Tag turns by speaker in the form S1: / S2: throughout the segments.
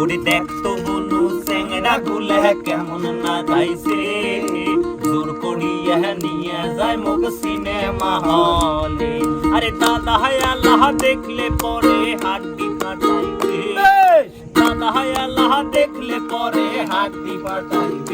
S1: ওরে দেখ তো মনু স্যাংরা গুলে কেমন না যাইছে। জোর করিয়া নিয়ে যায় মুখ সিনেমা হলে। আরে দাদা হায় আল্লাহ দেখলে পরে হাড্ডি কাটাইবে দাদা হায় আল্লাহ দেখলে পরে হাড্ডি পাঠাইবে।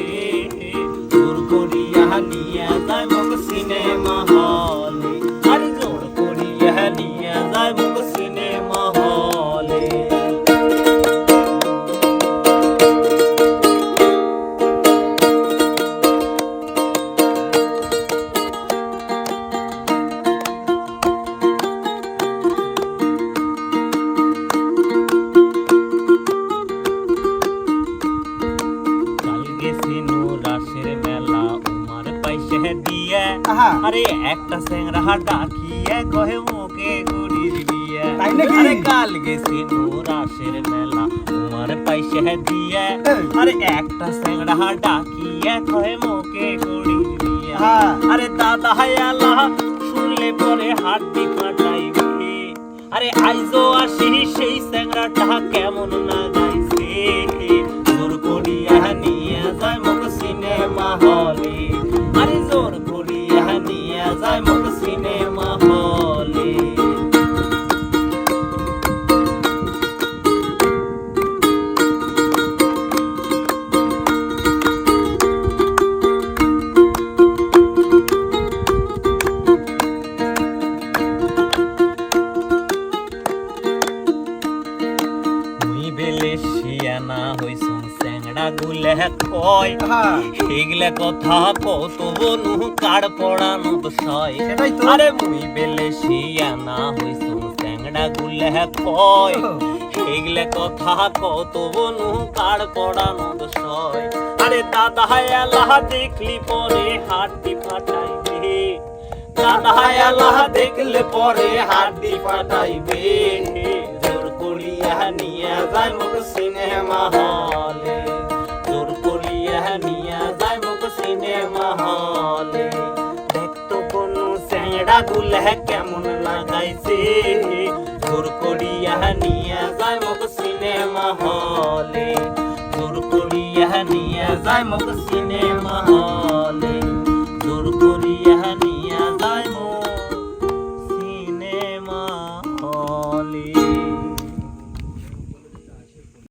S1: দিয়ে
S2: আহা।
S1: আরে একটা স্যাংরা ডাকিয়ে কহে মুখে গুড়ির বিয়ে
S2: তাই নাকি?
S1: আরে কাল গেছিনু রাসের মেলা উমার পাইছে দিয়ে
S2: এই।
S1: আরে একটা স্যাংরা ডাকিয়ে কহে মুখে গুড়ির বিয়ে
S2: হ্যাঁ।
S1: আরে দাদা হায় আল্লাহ শুনলে পরে হাড্ডি কাটাইবে আরে আইজো আসি সেই স্যাংরাটা কেমন না শিয়ানা হইছুম স্যাংরা গুলে কয়। এগুলা কথা কত বনু কাড় পড়ানো সয় আরে মুই বেলে শিয়ানা হইছুম স্যাংরা গুলে কয়। এগুলা কথা কত বনু কাড় পড়ানো সয় আরে দাদা দেখলি পরে হাড্ডি ফাটাইবে। দাদা দেখলে পরে হাড্ডি ফাটাইবে। জোর করিয়া নিয়ে মুখ মহলে। হলে দেখতো কোন স্যাংড়া গুলে কেমন লাগাইছে। জোর করিয়া নিয়ে যায় মুখ সিনেমা হলে। জোর করিয়া নিয়ে যায় মুখ সিনেমা হলে।